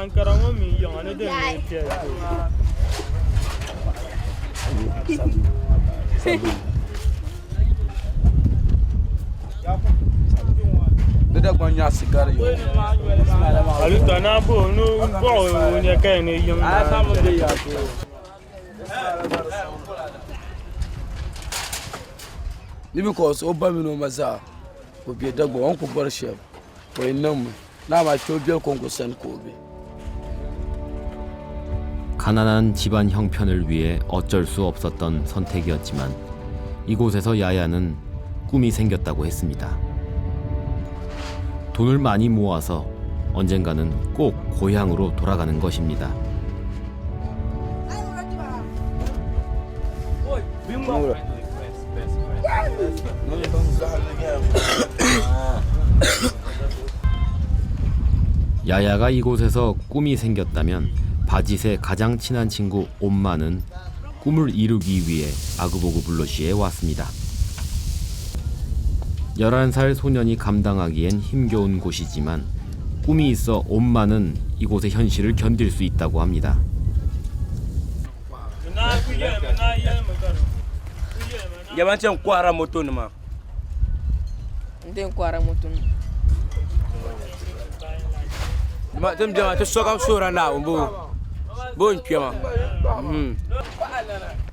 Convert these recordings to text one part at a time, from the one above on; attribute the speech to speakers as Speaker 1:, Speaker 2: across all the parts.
Speaker 1: Ankara ŋo mi yiɣa ni din mi piɛli
Speaker 2: Dida gba nya sigari yo.
Speaker 1: Alita n'a bo no bɔɣu o nya ka ni yiŋ
Speaker 2: Ni because o ba mi no ma za. O bi dagba on ko bar sheb. O inam. Na ma cho biel kon ko sen ko bi.
Speaker 3: 가난한 집안 형편을 위해 어쩔 수 없었던 선택이었지만 이곳에서 야야는 꿈이 생겼다고 했습니다. 돈을 많이 모아서 언젠가는 꼭 고향으로 돌아가는 것입니다. 야야가 이곳에서 꿈이 생겼다면 바짓의 가장 친한 친구 옴마는 꿈을 이루기 위해 아그보그 블러시에 왔습니다. 11살 소년이 감당하기엔 힘겨운 곳이지만 꿈이 있어 옴마는 이곳의 현실을 견딜 수 있다고 합니다.
Speaker 4: Mhm.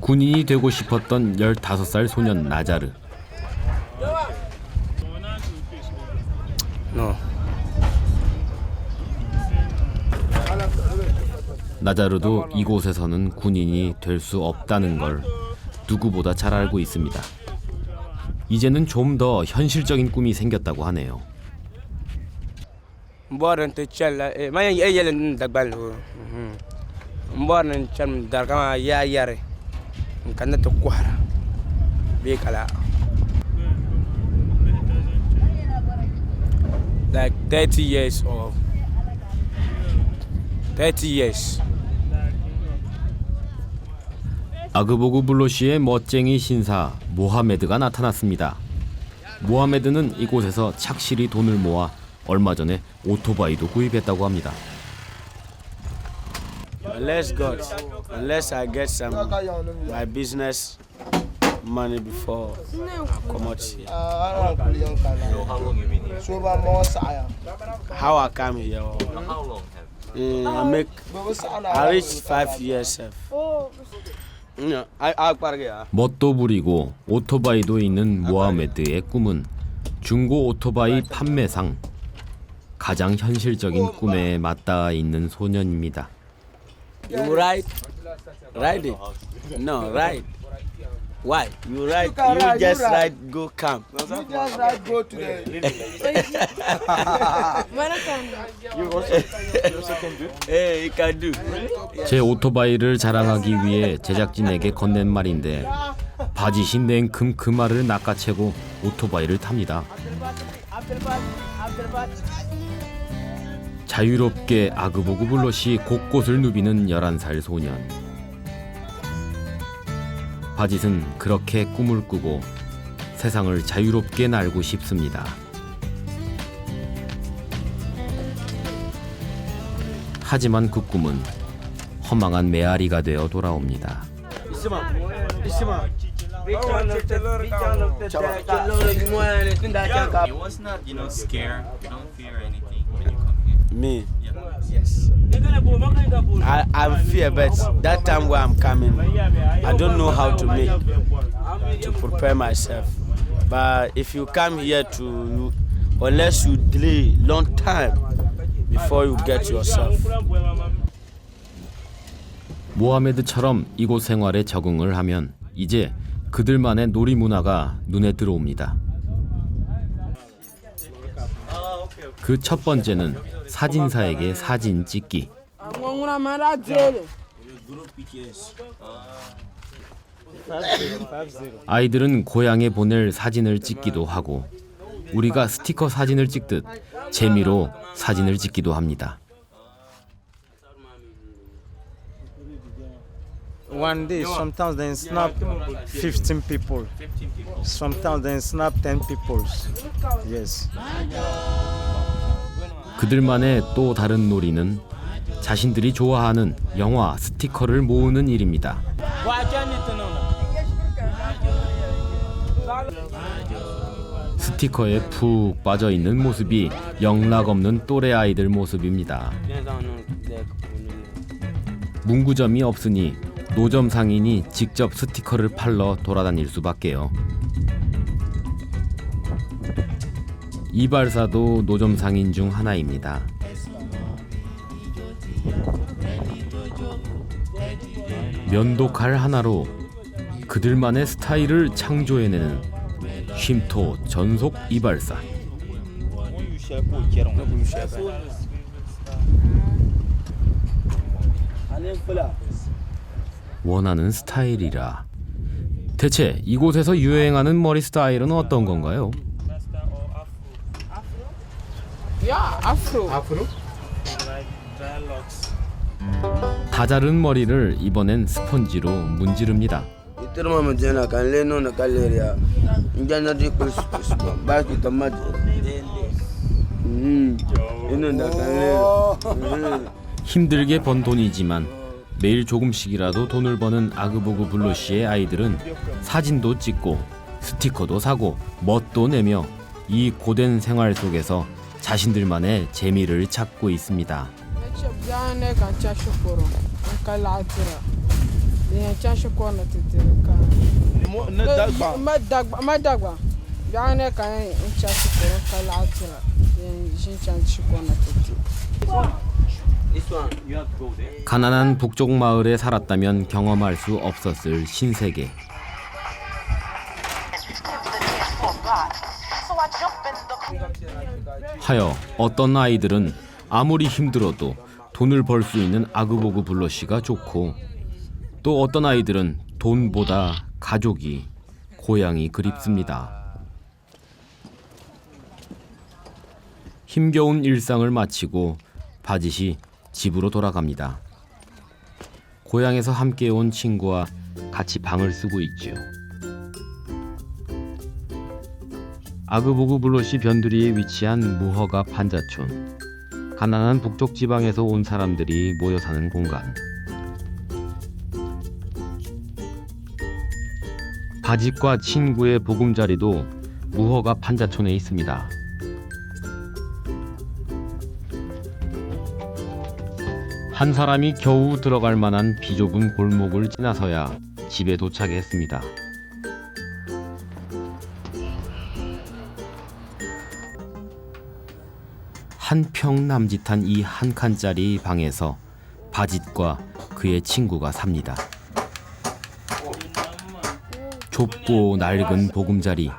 Speaker 3: 군인이 되고 싶었던 15살 소년 나자르.
Speaker 4: no
Speaker 3: 나자르도 이곳에서는 군인이 될 수 없다는 걸 누구보다 잘 알고 있습니다. 이제는 좀 더 현실적인 꿈이 생겼다고 하네요.
Speaker 4: N bɔri n ti chɛnla eh, ma yɛn yiɣi yɛli n Mhm. chɛni dari kama yaayɛri n kana ti kohara bee kala like 30 years or 30 years
Speaker 3: 아그보그 블로시의 멋쟁이 신사 모하메드가 나타났습니다. 모하메드는 이곳에서 착실히 돈을 모아 얼마 전에 오토바이도 구입했다고 합니다.
Speaker 4: Unless God, unless I get some my business money before I come out here. How I come here? or- Eh, I make. I reach five years.
Speaker 3: 멋도 부리고 오토바이도 있는 모하메드의 꿈은 중고 오토바이 판매상 가장 현실적인 꿈에 맞닿아 있는 소년입니다.
Speaker 4: You ride, ride it. No, ride. Why? You ride. You just ride. Go camp.
Speaker 5: mana kan
Speaker 4: Hey, you can do.
Speaker 3: 제 오토바이를 자랑하기 위해 제작진에게 건넨 말인데 바짓이 냉큼 그 말을 낚아채고 오토바이를 탑니다. 자유롭게 아그보그 블러시 곳곳을 누비는 11살 소년. 바짓은 그렇게 꿈을 꾸고 세상을 자유롭게 날고 싶습니다. 하지만 그 꿈은 허망한 메아리가 되어 돌아옵니다.
Speaker 6: You was not, you know, scared. You don't fear anything when you come here.
Speaker 4: Me. Yes. I, I fear, but that time where I'm coming, I don't know how to make to prepare myself. But if you come here to, unless you delay long time before you get yourself.
Speaker 3: 모하메드처럼 이곳 생활에 적응을 하면 이제 그들만의 놀이 문화가 눈에 들어옵니다. 그 첫 번째는 사진사에게 사진 찍기. 아이들은 고향에 보낼 사진을 찍기도 하고 우리가 스티커 사진을 찍듯 재미로 사진을 찍기도 합니다.
Speaker 7: One day, sometimes they snap 15 people. Sometimes they snap 10 people. Yes.
Speaker 3: 그들만의 또 다른 놀이는 자신들이 좋아하는 영화 스티커를 모으는 일입니다. 스티커에 푹 빠져 있는 모습이 영락 없는 또래 아이들 모습입니다. 문구점이 없으니 노점 상인이 직접 스티커를 팔러 돌아다닐 수밖에요. 이발사도 노점 상인 중 하나입니다. 면도 칼 하나로 그들만의 스타일을 창조해내는 쉼토 전속 이발사. 원하는 스타일이라. 대체 이곳에서 유행하는 머리 스타일은 어떤 건가요?
Speaker 5: 야, afro.
Speaker 3: 다자른 머리를 이번엔 스펀지로 문지릅니다.
Speaker 2: Itira ma jena kan le no na kaleria. Njana di kus kus ba ki tamad. 음. 이는 나 갈래.
Speaker 3: 힘들게 번 돈이지만 매일 조금씩이라도 돈을 버는 아그보그 블루 씨의 아이들은 사진도 찍고 스티커도 사고 멋도 내며 이 고된 생활 속에서 자신들만의 재미를 찾고 있습니다. 가난한 북쪽 마을에 살았다면 경험할 수 없었을 신세계. 하여 어떤 아이들은 아무리 힘들어도 돈을 벌 수 있는 아그보그 블러쉬가 좋고 또 어떤 아이들은 돈보다 가족이 고향이 그립습니다. 힘겨운 일상을 마치고 바짓이 집으로 돌아갑니다. 고향에서 함께 온 친구와 같이 방을 쓰고 있죠. 아그보그 블로시 변두리에 위치한 무허가 판자촌. 가난한 북쪽 지방에서 온 사람들이 모여 사는 공간. 바짓과 친구의 보금자리도 무허가 판자촌에 있습니다. 한 사람이 겨우 들어갈 만한 비좁은 골목을 지나서야 집에 도착했습니다. 한 평 남짓한 이 한 칸짜리 방에서 바짓과 그의 친구가 삽니다. 좁고 낡은 보금자리.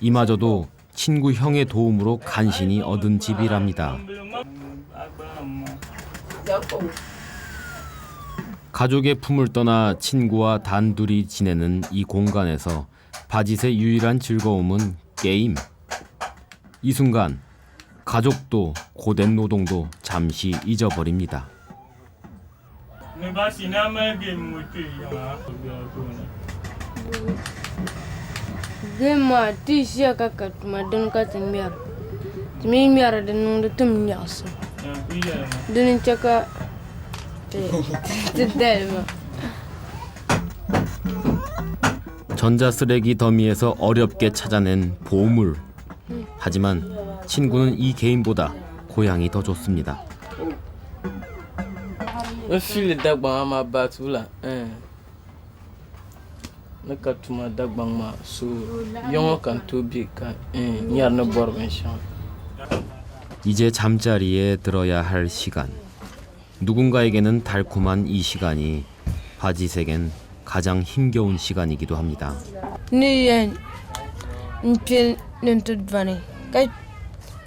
Speaker 3: 이마저도 친구 형의 도움으로 간신히 얻은 집이랍니다. 가족의 품을 떠나 친구와 단둘이 지내는 이 공간에서 바짓의 유일한 즐거움은 게임. 이 순간 가족도 고된 노동도 잠시 잊어버립니다.
Speaker 8: Ti siya tuma don ka tum chaka.
Speaker 3: 전자 쓰레기 더미에서 어렵게 찾아낸 보물. 하지만 친구는 이 게임보다 고향이 더 좋습니다. 이제 잠자리에 들어야 할 시간. 누군가에게는 달콤한 이 시간이 바짓에겐 가장 힘겨운 시간이기도 합니다.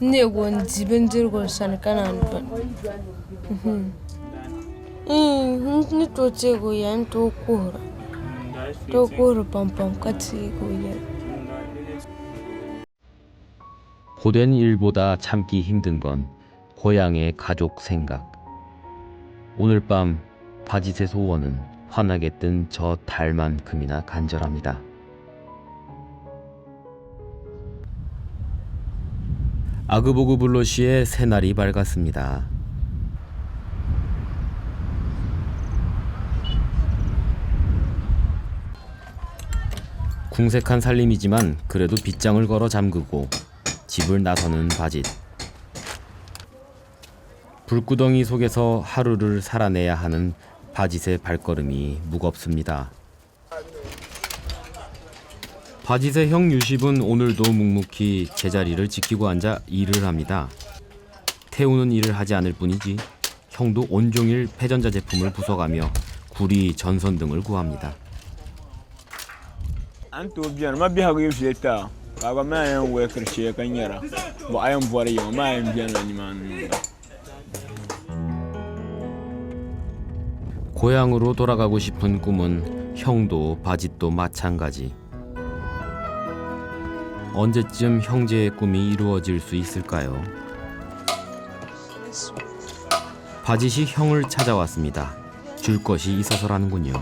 Speaker 8: Neego n di bindirigu sani ka naan dɔni. Ni to teego yɛn to kuhura. To kuhuri pampam ka teego yɛn.
Speaker 3: 고된 일보다 참기 힘든 건 고향의 가족 생각. 오늘 밤 바짓의 소원은 환하게 뜬 저 달만큼이나 간절합니다. 아그보그 블로시의 새날이 밝았습니다. 궁색한 살림이지만 그래도 빗장을 걸어 잠그고 집을 나서는 바짓. 불구덩이 속에서 하루를 살아내야 하는 바짓의 발걸음이 무겁습니다. 바짓의 형 유십은 오늘도 묵묵히 제자리를 지키고 앉아 일을 합니다. 태우는 일을 하지 않을 뿐이지 형도 온종일 폐전자 제품을 부숴가며 구리, 전선 등을 구합니다.
Speaker 9: an tooi biɛni ma biɛhagu yi viɛli taa ka gba maa yɛn wɛkiri shee ka nyɛra bo a yɛn bɔri yiŋa maa yɛn biɛni la nimaani niŋda
Speaker 3: 고향으로 돌아가고 싶은 꿈은 형도 바짓도 마찬가지. 언제쯤 형제의 꿈이 이루어질 수 있을까요? 바짓이 형을 찾아왔습니다. 줄 것이 있어서라는군요.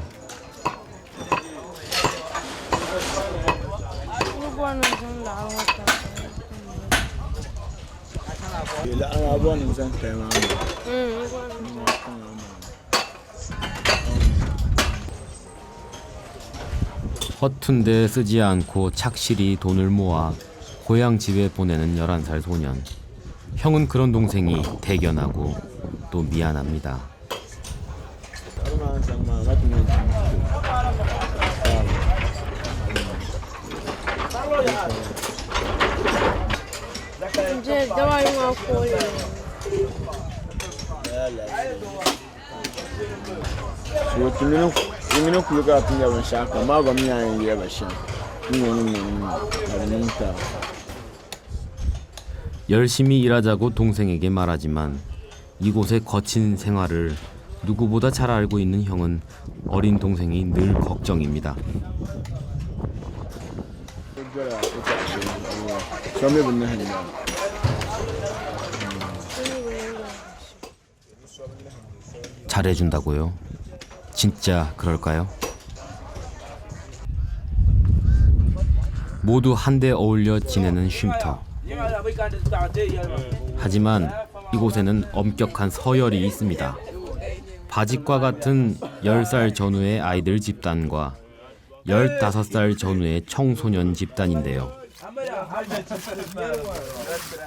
Speaker 3: 허튼데 쓰지 않고 착실히 돈을 모아 고향 집에 보내는 11살 소년. 형은 그런 동생이 대견하고 또 미안합니다.
Speaker 8: Kore.
Speaker 9: so ti mini ti mini kuliga ti nyɛ binshaɣu ka maa gba mi yaa yɛn yɛ ba shɛm n nyɛ ni nyɛ ni ka di niŋ taa
Speaker 3: 열심히 일하자고 동생에게 말하지만 이곳의 거친 생활을 누구보다 잘 알고 있는 형은 어린 동생이 늘 걱정입니다. 잘해준다고요? 진짜 그럴까요? 모두 한데 어울려 지내는 쉼터. 하지만 이곳에는 엄격한 서열이 있습니다. 바짓과 같은 10살 전후의 아이들 집단과 15살 전후의 청소년 집단인데요.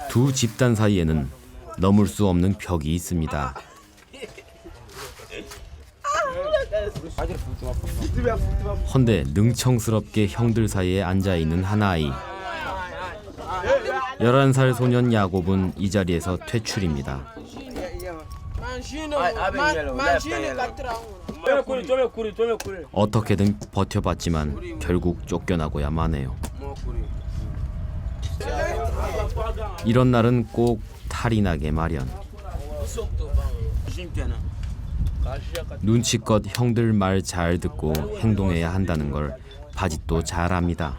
Speaker 3: 두 집단 사이에는 넘을 수 없는 벽이 있습니다. 헌데 능청스럽게 형들 사이에 앉아 있는 한 아이. 11살 소년 야곱은 이 자리에서 퇴출입니다. 어떻게든 버텨봤지만 결국 쫓겨나고야만 해요. 이런 날은 꼭 탈이 나게 마련. 눈치껏 형들 말 잘 듣고 행동해야 한다는 걸 바짓도 잘 압니다.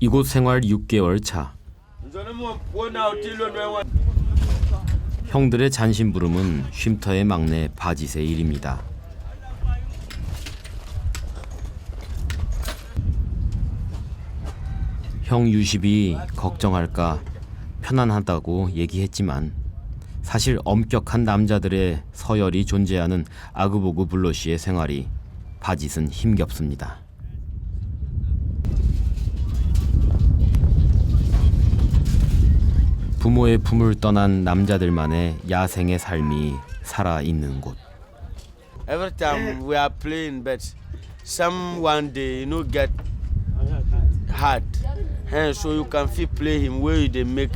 Speaker 3: 이곳 생활 6개월 차. 형들의 잔심부름은 쉼터의 막내 바짓의 일입니다. 형 유십이 걱정할까 편안하다고 얘기했지만 사실 엄격한 남자들의 서열이 존재하는 아그보그 블로시의 생활이 바짓은 힘겹습니다. 부모의 품을 떠난 남자들만의 야생의 삶이 살아 있는 곳.
Speaker 4: Every time we are playing, but some one day you know get hard. Eh, so you can fit play him where they make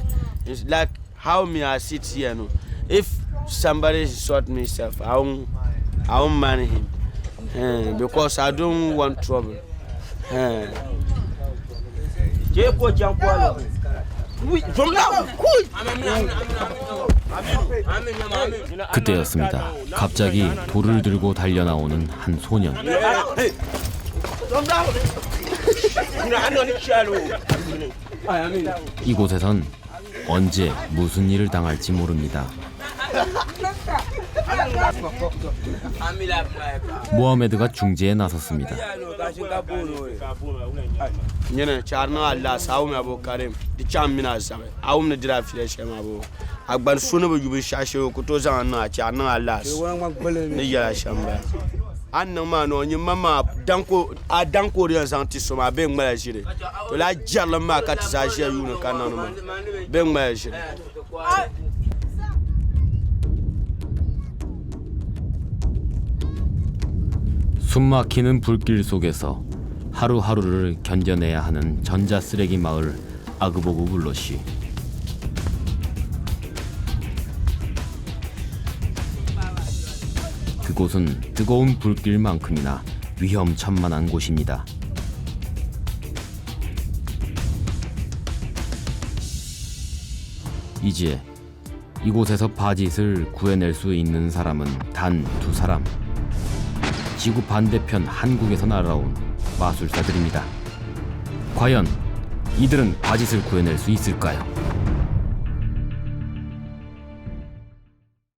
Speaker 4: it's like how me I sit here no. If somebody shot me self, I won't I won't mind him. Eh, because I don't want trouble. Eh.
Speaker 3: 그때였습니다. 갑자기 돌을 들고 달려 나오는 한 소년. 이곳에선 언제 무슨 일을 당할지 모릅니다. 모하메드가 중재에 나섰습니다.
Speaker 4: A an niŋ maa ni o nyi ma maa a danko di yɛn zaŋ ti so maa bee ŋmala ʒiri to la jɛrili maa ka ti zaa ʒiya yuuni ka niŋ ni ma bee ŋmala ʒiri
Speaker 3: 숨막히는 불길 속에서 하루하루를 견뎌내야 하는 전자 쓰레기 마을 아그보구 블로시. 그곳은 뜨거운 불길만큼이나 위험천만한 곳입니다. 이제 이곳에서 바짓을 구해낼 수 있는 사람은 단 두 사람. 지구 반대편 한국에서 날아온 마술사들입니다. 과연 이들은 바짓을 구해낼 수 있을까요?